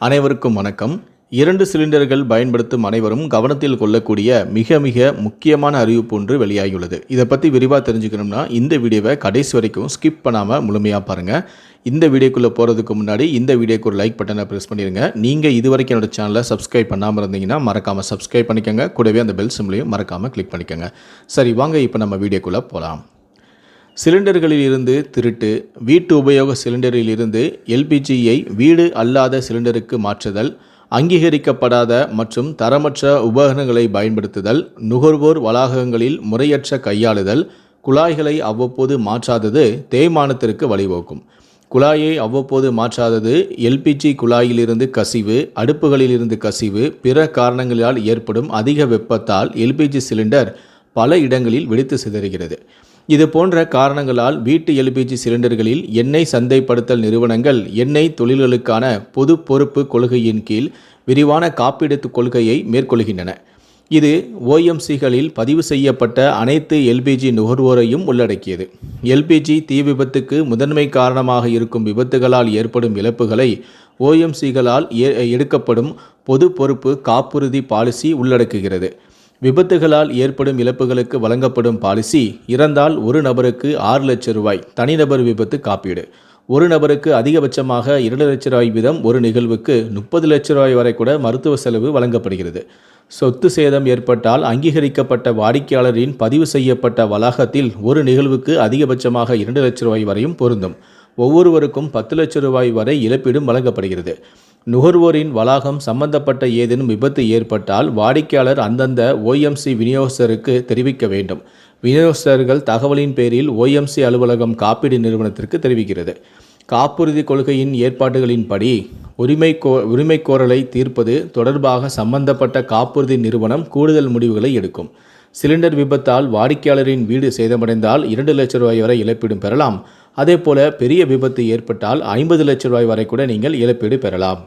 அனைவருக்கும் வணக்கம். இரண்டு சிலிண்டர்கள் பயன்படுத்தும் அனைவரும் கவனத்தில் கொள்ளக்கூடிய மிக மிக முக்கியமான அறிவிப்பு ஒன்று வெளியாகியுள்ளது. இதை பற்றி விரிவாக தெரிஞ்சுக்கணும்னா இந்த வீடியோவை கடைசி வரைக்கும் ஸ்கிப் பண்ணாமல் முழுமையாக பாருங்கள் இந்த வீடியோக்குள்ளே போகிறதுக்கு முன்னாடி இந்த வீடியோக்கு ஒரு லைக் பட்டனை ப்ரெஸ் பண்ணிடுங்க நீங்கள் இது வரைக்கும் என்னோட சேனலை சப்ஸ்கிரைப் பண்ணாமல் இருந்தீங்கன்னா மறக்காமல் சப்ஸ்கிரைப் பண்ணிக்கோங்க. கூடவே அந்த பெல் சிம்லையும் மறக்காமல் கிளிக் பண்ணிக்கோங்க. சரி வாங்க இப்போ நம்ம வீடியோக்குள்ளே போகலாம் சிலிண்டர்களில் இருந்து திருட்டு வீட்டு உபயோக சிலிண்டரில் இருந்து எல்பிஜியை வீடு அல்லாத சிலிண்டருக்கு மாற்றுதல் அங்கீகரிக்கப்படாத மற்றும் தரமற்ற உபகரணங்களை பயன்படுத்துதல் நுகர்வோர் வளாகங்களில் முறையற்ற கையாளுதல் குழாய்களை அவ்வப்போது மாற்றாதது தேய்மானத்திற்கு வழிவகுக்கும். குழாயை அவ்வப்போது மாற்றாதது எல்பிஜி குழாயிலிருந்து கசிவு அடுப்புகளிலிருந்து கசிவு பிற காரணங்களால் ஏற்படும் அதிக வெப்பத்தால் எல்பிஜி சிலிண்டர் பல இடங்களில் வெடித்து சிதறுகிறது. இது போன்ற காரணங்களால் வீட்டு எல்பிஜி சிலிண்டர்களில் எண்ணெய் சந்தைப்படுத்தல் நிறுவனங்கள் எண்ணெய் தொழில்களுக்கான பொது பொறுப்பு கொள்கையின் கீழ் விரிவான காப்பீடு கொள்கையை மேற்கொள்கின்றன. இது ஓஎம்சிகளில் பதிவு செய்யப்பட்ட அனைத்து எல்பிஜி நுகர்வோரையும் உள்ளடக்கியது. எல்பிஜி தீ விபத்துக்கு முதன்மை காரணமாக இருக்கும் விபத்துகளால் ஏற்படும் இழப்புகளை ஓஎம்சிகளால் எடுக்கப்படும் பொது பொறுப்பு காப்புறுதி பாலிசி உள்ளடக்குகிறது. விபத்துகளால் ஏற்படும் இழப்புகளுக்கு வழங்கப்படும் பாலிசி இறந்தால் ஒரு நபருக்கு ஆறு லட்சம் ரூபாய் தனிநபர் விபத்து காப்பீடு. ஒரு நபருக்கு அதிகபட்சமாக இரண்டு லட்ச ரூபாய் வீதம் ஒரு நிகழ்வுக்கு முப்பது லட்ச ரூபாய் வரை கூட மருத்துவ செலவு வழங்கப்படுகிறது. சொத்து சேதம் ஏற்பட்டால் அங்கீகரிக்கப்பட்ட வாடிக்கையாளரின் பதிவு செய்யப்பட்ட வளாகத்தில் ஒரு நிகழ்வுக்கு அதிகபட்சமாக இரண்டு லட்ச ரூபாய் வரையும் பொருந்தும். ஒவ்வொருவருக்கும் பத்து லட்சம் ரூபாய் வரை இழப்பீடும் வழங்கப்படுகிறது. நுகர்வோரின் வளாகம் சம்பந்தப்பட்ட ஏதேனும் விபத்து ஏற்பட்டால் வாடிக்கையாளர் அந்தந்த ஓஎம்சி விநியோகஸ்தருக்கு தெரிவிக்க வேண்டும். விநியோகஸ்தர்கள் தகவலின் பேரில் ஓஎம்சி அலுவலகம் காப்பீடு நிறுவனத்திற்கு தெரிவிக்கிறது. காப்புறுதி கொள்கையின் ஏற்பாடுகளின்படி உரிமை கோ உரிமை கோரலை தீர்ப்பது தொடர்பாக சம்பந்தப்பட்ட காப்புறுதி நிறுவனம் கூடுதல் முடிவுகளை எடுக்கும். சிலிண்டர் விபத்தால் வாடிக்கையாளரின் வீடு சேதமடைந்தால் இரண்டு லட்சம் ரூபாய் வரை இழப்பீடும் பெறலாம். அதேபோல பெரிய விபத்து ஏற்பட்டால் ஐம்பது லட்சம் ரூபாய் வரை கூட நீங்கள் இழப்பீடு பெறலாம்.